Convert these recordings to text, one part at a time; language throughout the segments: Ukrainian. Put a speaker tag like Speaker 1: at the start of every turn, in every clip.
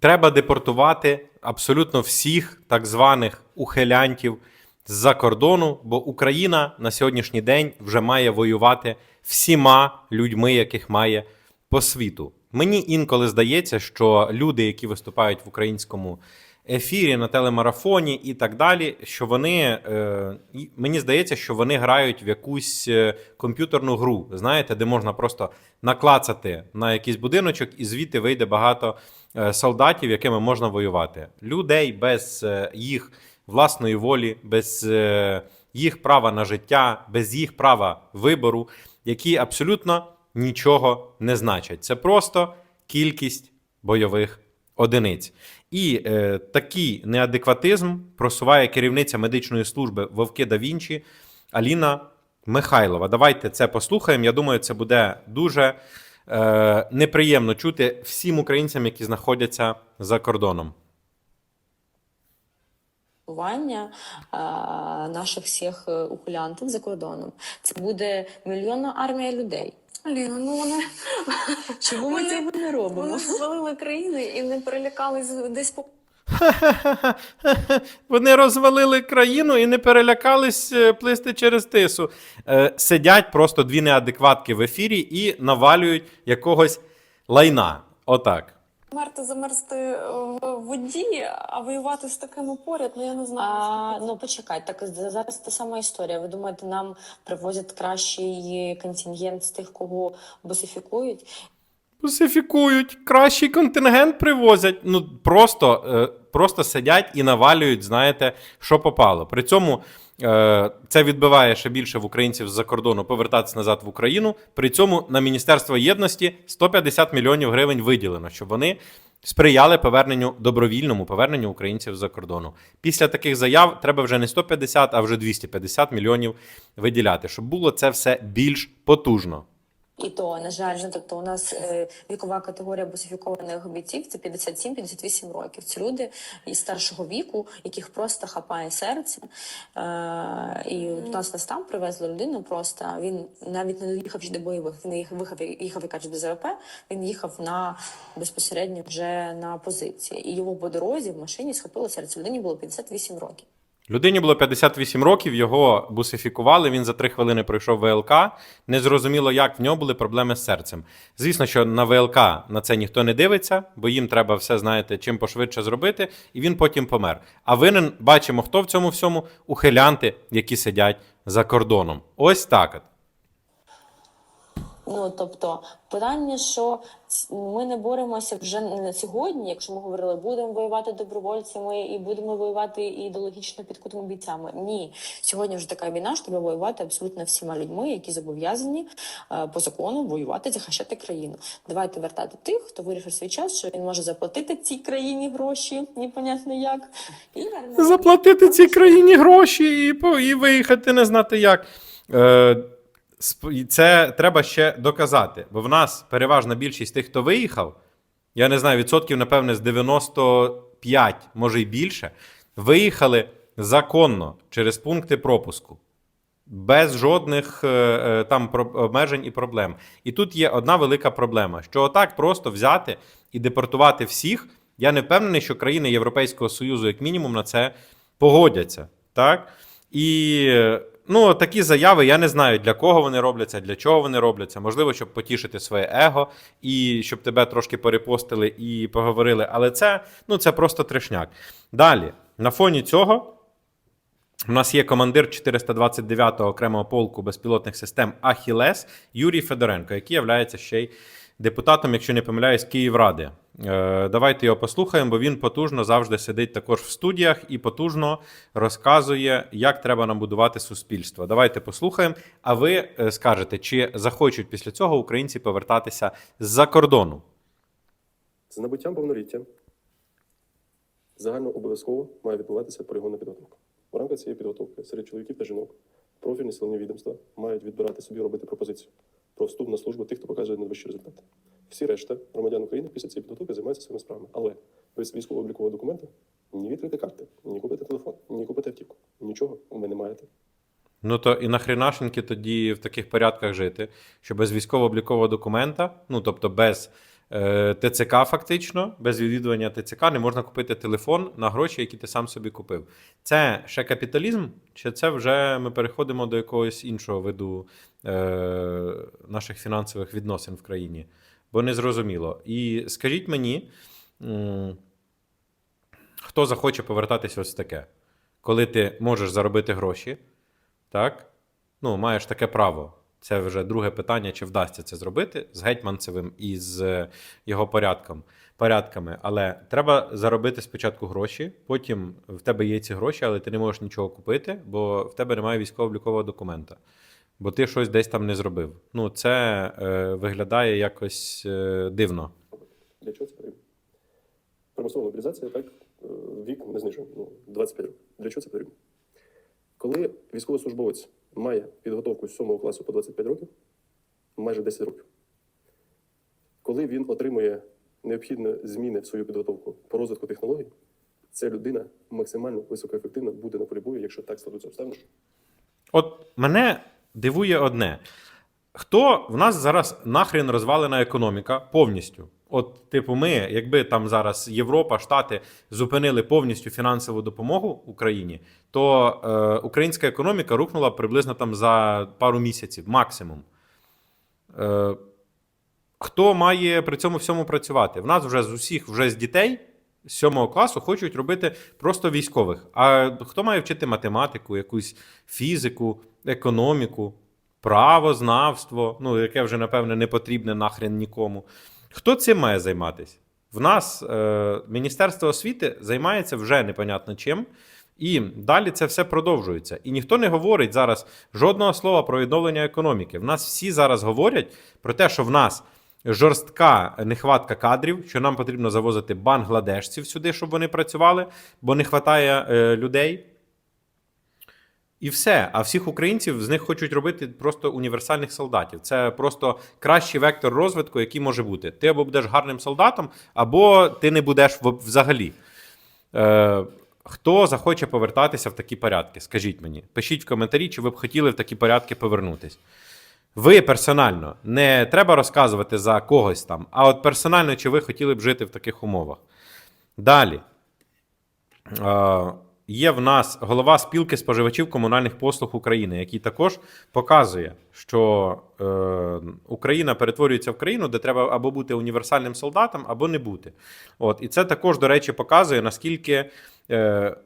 Speaker 1: Треба депортувати абсолютно всіх так званих ухилянтів з-за кордону, бо Україна на сьогоднішній день вже має воювати всіма людьми, яких має по світу. Мені інколи здається, що люди, які виступають в українському ефірі, на телемарафоні і так далі, що вони е, мені здається, що вони грають в якусь е, комп'ютерну гру, знаєте, де можна просто наклацати на якийсь будиночок, і звідти вийде багато е, солдатів, якими можна воювати. Людей без їх власної волі, без їх права на життя, без їх права вибору, які абсолютно нічого не значать. Це просто кількість бойових одиниць. І е, такий неадекватизм просуває керівниця медичної служби Вовки да Вінчі Аліна Михайлова. Давайте це послухаємо. Я думаю, це буде дуже е, неприємно чути всім українцям, які знаходяться за кордоном.
Speaker 2: Спілкування е, наших всіх е, ухилянтів за кордоном. Це буде мільйонна армія людей.
Speaker 3: Аліна, ну вони,
Speaker 2: Чому ми цього не робимо?
Speaker 3: вони звалили країни і не перелякались десь по
Speaker 1: Вони розвалили країну і не перелякались е, плисти через тису. Е, Сидять просто дві неадекватки в ефірі і навалюють якогось лайна. Отак.
Speaker 3: Мерти замерзти в воді, а воювати з такими поряд, ну я не знаю.
Speaker 2: А, ну почекай, так зараз та сама історія. Ви думаєте, нам привозять кращий контингент з тих, кого босифікують?
Speaker 1: Русифікують, кращий контингент привозять. Ну просто, е, просто сидять і навалюють, знаєте, що попало. При цьому е, це відбиває ще більше в українців з-за кордону повертатися назад в Україну. При цьому на Міністерство єдності 150 мільйонів гривень виділено, щоб вони сприяли поверненню добровільному поверненню українців з-за кордону. Після таких заяв треба вже не 150, а вже 250 мільйонів виділяти, щоб було це все більш потужно.
Speaker 2: І то, на жаль, ну, тобто у нас е, вікова категорія босифікованих бійців це 57-58 років. Це люди із старшого віку, яких просто хапає серце. Е, і у нас нас там привезли людину просто. Він навіть не доїхав до бойових. Він їхав, їхав, їхав і до ЗВП. Він їхав на безпосередньо вже на позиції. І його по дорозі в машині схопило серце. Людині було 58 років.
Speaker 1: Людині було 58 років, його бусифікували. Він за три хвилини пройшов ВЛК. Незрозуміло, як в нього були проблеми з серцем. Звісно, що на ВЛК на це ніхто не дивиться, бо їм треба все, знаєте, чим пошвидше зробити, і він потім помер. А винен бачимо, хто в цьому всьому ухилянти, які сидять за кордоном. Ось так. от.
Speaker 2: Ну тобто, питання, що ми не боремося вже на сьогодні, якщо ми говорили, будемо воювати добровольцями і будемо воювати ідеологічно підкутими бійцями. Ні, сьогодні вже така війна, що треба воювати абсолютно всіма людьми, які зобов'язані е, по закону воювати, захищати країну. Давайте вертати тих, хто вирішив свій час, що він може заплатити цій країні гроші, непонятно як, і.
Speaker 1: Заплатити цій країні гроші і, по- і виїхати не знати як. Е, це треба ще доказати, бо в нас переважна більшість тих, хто виїхав, я не знаю, відсотків, напевне, з 95, може й більше, виїхали законно через пункти пропуску. Без жодних е, е, там обмежень і проблем. І тут є одна велика проблема: що отак просто взяти і депортувати всіх. Я не впевнений, що країни Європейського Союзу, як мінімум, на це погодяться. Так? І е, ну, такі заяви я не знаю, для кого вони робляться, для чого вони робляться. Можливо, щоб потішити своє его і щоб тебе трошки перепостили і поговорили. Але це, ну, це просто трешняк. Далі, на фоні цього. У нас є командир 429-го окремого полку безпілотних систем Ахілес Юрій Федоренко, який є ще й депутатом, якщо не помиляюсь, Київради. Е, давайте його послухаємо, бо він потужно завжди сидить також в студіях і потужно розказує, як треба нам будувати суспільство. Давайте послухаємо. А ви е, скажете, чи захочуть після цього українці повертатися з-за кордону?
Speaker 4: З набуттям повноліття загально обов'язково має відбуватися полігонна підготовка. У рамках цієї підготовки серед чоловіків та жінок профільні силові відомства мають відбирати собі робити пропозицію про вступ на службу тих, хто показує найвищі результати. Всі решта громадян України після цієї підготовки займаються своїми справами. Але без військово-облікового документа ні відкрити карти, ні купити телефон, ні купити автівку. Нічого ви не маєте.
Speaker 1: Ну то і нахренашеньки тоді в таких порядках жити, що без військово-облікового документа, ну тобто без е, ТЦК фактично. Без відвідування ТЦК не можна купити телефон на гроші, які ти сам собі купив. Це ще капіталізм, чи це вже ми переходимо до якогось іншого виду е, наших фінансових відносин в країні? Бо не зрозуміло. І скажіть мені, хто захоче повертатися ось таке, коли ти можеш заробити гроші, так? Ну, маєш таке право. Це вже друге питання, чи вдасться це зробити з гетьманцевим і з е, його порядком, порядками. Але треба заробити спочатку гроші, потім в тебе є ці гроші, але ти не можеш нічого купити, бо в тебе немає військово-облікового документа. Бо ти щось десь там не зробив. Ну, це е, виглядає якось е, дивно.
Speaker 4: Для чого це потрібно? Примусова мобілізація, так, е, вік не знижує, ну, 25 років. Для чого це потрібно? Коли військовослужбовець має підготовку з 7 класу по 25 років, майже 10 років. Коли він отримує необхідні зміни в свою підготовку по розвитку технологій, ця людина максимально високоефективно буде на полі бою, якщо так складуться обставини.
Speaker 1: От мене дивує одне: хто в нас зараз нахрен розвалена економіка повністю? От, типу, ми, якби там зараз Європа, Штати зупинили повністю фінансову допомогу Україні, то е, українська економіка рухнула приблизно там за пару місяців, максимум. Е, хто має при цьому всьому працювати? В нас вже з усіх, вже з дітей з сьомого класу хочуть робити просто військових. А хто має вчити математику, якусь фізику, економіку, правознавство, ну, яке вже, напевне, не потрібне нахрен нікому. Хто цим має займатися? В нас е, Міністерство освіти займається вже непонятно чим. І далі це все продовжується. І ніхто не говорить зараз жодного слова про відновлення економіки. В нас всі зараз говорять про те, що в нас жорстка нехватка кадрів, що нам потрібно завозити бангладешців сюди, щоб вони працювали, бо не вистачає е, людей. І все. А всіх українців з них хочуть робити просто універсальних солдатів. Це просто кращий вектор розвитку, який може бути. Ти або будеш гарним солдатом, або ти не будеш взагалі. Е, хто захоче повертатися в такі порядки? Скажіть мені. Пишіть в коментарі, чи ви б хотіли в такі порядки повернутись. Ви персонально не треба розказувати за когось там, а от персонально, чи ви хотіли б жити в таких умовах. Далі. Е, є в нас голова спілки споживачів комунальних послуг України, який також показує, що е, Україна перетворюється в країну, де треба або бути універсальним солдатом, або не бути. От, і це також, до речі, показує, наскільки е,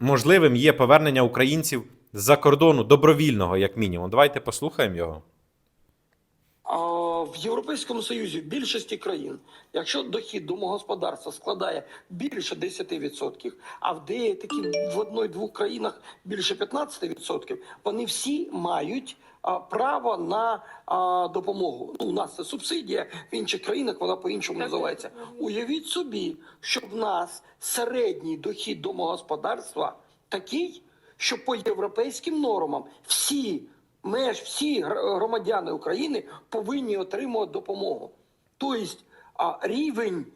Speaker 1: можливим є повернення українців з-за кордону добровільного, як мінімум. Давайте послухаємо його.
Speaker 5: В Європейському Союзі в більшості країн, якщо дохід домогосподарства складає більше 10%, а в деяких в одної-двох країнах більше 15%, вони всі мають а, право на а, допомогу. Ну, у нас це субсидія, в інших країнах вона по-іншому називається. Уявіть собі, що в нас середній дохід домогосподарства такий, що по європейським нормам всі меж, всі гр- громадяни України повинні отримувати допомогу. Тобто рівень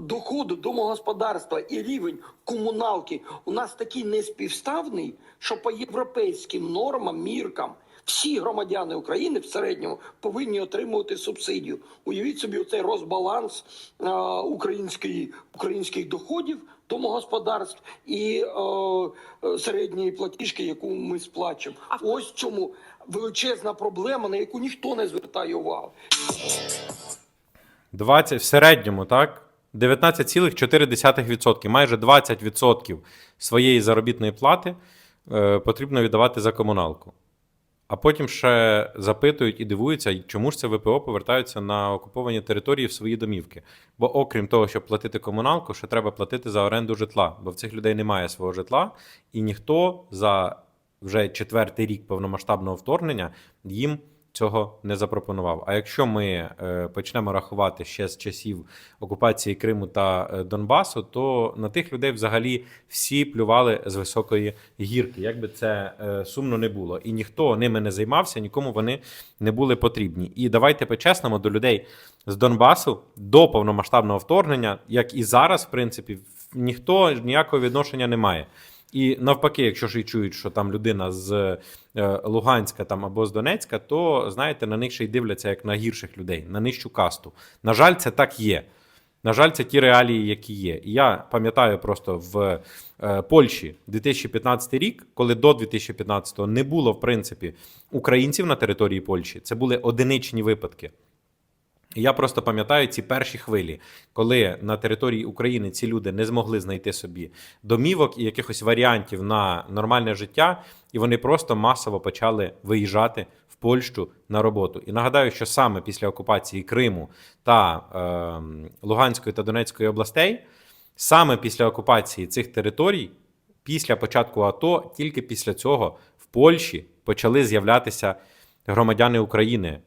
Speaker 5: доходу домогосподарства і рівень комуналки у нас такий неспівставний, що по європейським нормам, міркам. Всі громадяни України в середньому повинні отримувати субсидію. Уявіть собі оцей розбаланс української, українських доходів домогосподарств і е, е, середньої платіжки, яку ми сплачуємо. Ось чому величезна проблема, на яку ніхто не звертає увагу.
Speaker 1: 20 в середньому, так? 19,4%, майже 20% своєї заробітної плати е, потрібно віддавати за комуналку. А потім ще запитують і дивуються, чому ж це ВПО повертаються на окуповані території в свої домівки. Бо окрім того, щоб платити комуналку, ще треба платити за оренду житла, бо в цих людей немає свого житла, і ніхто за вже четвертий рік повномасштабного вторгнення їм цього не запропонував. А якщо ми е, почнемо рахувати ще з часів окупації Криму та е, Донбасу, то на тих людей взагалі всі плювали з високої гірки, як би це е, сумно не було. І ніхто ними не займався, нікому вони не були потрібні. І давайте по-чесному до людей з Донбасу до повномасштабного вторгнення, як і зараз, в принципі, ніхто ніякого відношення не має. І навпаки, якщо ж і чують, що там людина з е, Луганська там або з Донецька, то знаєте, на них ще й дивляться як на гірших людей, на нижчу касту. На жаль, це так є. На жаль, це ті реалії, які є. І я пам'ятаю просто в е, Польщі 2015 рік, коли до 2015 не було в принципі українців на території Польщі, це були одиничні випадки. Я просто пам'ятаю ці перші хвилі, коли на території України ці люди не змогли знайти собі домівок і якихось варіантів на нормальне життя, і вони просто масово почали виїжджати в Польщу на роботу. І нагадаю, що саме після окупації Криму та е, Луганської та Донецької областей, саме після окупації цих територій, після початку АТО, тільки після цього в Польщі почали з'являтися громадяни України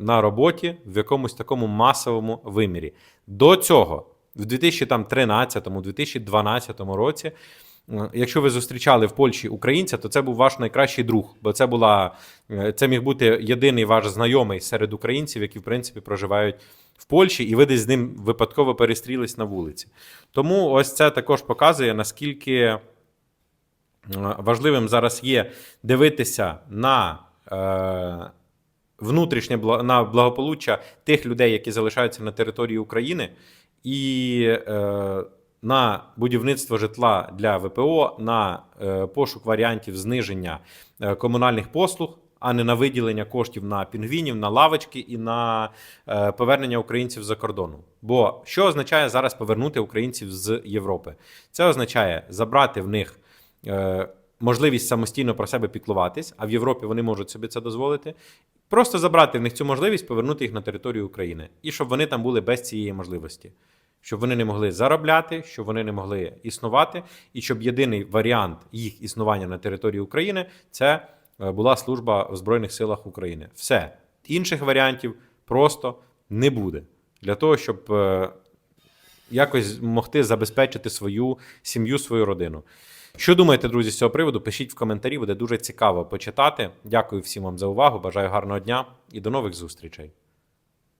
Speaker 1: на роботі в якомусь такому масовому вимірі. До цього, в 2013-2012 році, е, якщо ви зустрічали в Польщі українця, то це був ваш найкращий друг, бо це була е, це міг бути єдиний ваш знайомий серед українців, які в принципі проживають в Польщі, і ви десь з ним випадково перестрілись на вулиці. Тому ось це також показує наскільки е, важливим зараз є дивитися на е, внутрішнє на благополуччя тих людей, які залишаються на території України, і е, на будівництво житла для ВПО, на е, пошук варіантів зниження е, комунальних послуг. А не на виділення коштів на пінгвінів, на лавочки і на е, повернення українців за кордону. Бо що означає зараз повернути українців з Європи? Це означає забрати в них е, можливість самостійно про себе піклуватись, а в Європі вони можуть собі це дозволити. Просто забрати в них цю можливість, повернути їх на територію України, і щоб вони там були без цієї можливості, щоб вони не могли заробляти, щоб вони не могли існувати, і щоб єдиний варіант їх існування на території України це е, була служба в Збройних силах України. Все інших варіантів просто не буде для того, щоб е, якось могти забезпечити свою сім'ю, свою родину. Що думаєте, друзі, з цього приводу? Пишіть в коментарі, буде дуже цікаво почитати. Дякую всім вам за увагу. Бажаю гарного дня і до нових зустрічей.